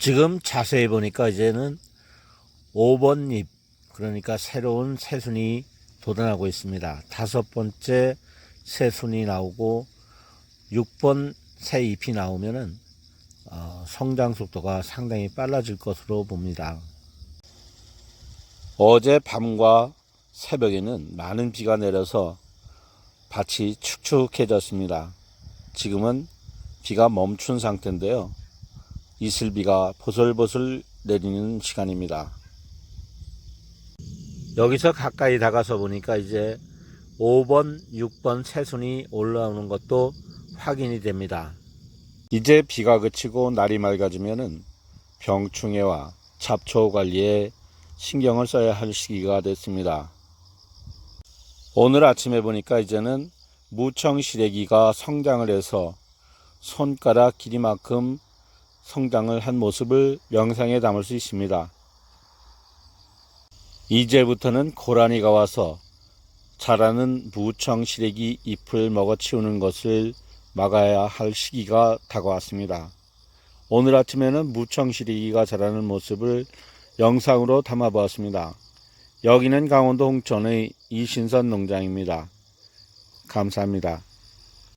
지금 자세히 보니까 이제는 5번 잎, 그러니까 새로운 새순이 돋아나고 있습니다. 다섯 번째 새순이 나오고 6번 새 잎이 나오면은 어, 성장 속도가 상당히 빨라질 것으로 봅니다. 어제 밤과 새벽에는 많은 비가 내려서 밭이 축축해졌습니다. 지금은 비가 멈춘 상태인데요. 이슬비가 보슬보슬 내리는 시간입니다. 여기서 가까이 다가서 보니까 이제 5번, 6번 새순이 올라오는 것도 확인이 됩니다. 이제 비가 그치고 날이 맑아지면은 병충해와 잡초 관리에 신경을 써야 할 시기가 됐습니다. 오늘 아침에 보니까 이제는 무청 시래기가 성장을 해서 손가락 길이만큼 성장을 한 모습을 영상에 담을 수 있습니다. 이제부터는 고라니가 와서 자라는 무청 시래기 잎을 먹어치우는 것을 막아야 할 시기가 다가왔습니다. 오늘 아침에는 무청 시래기가 자라는 모습을 영상으로 담아보았습니다. 여기는 강원도 홍천의 이신선 농장입니다. 감사합니다.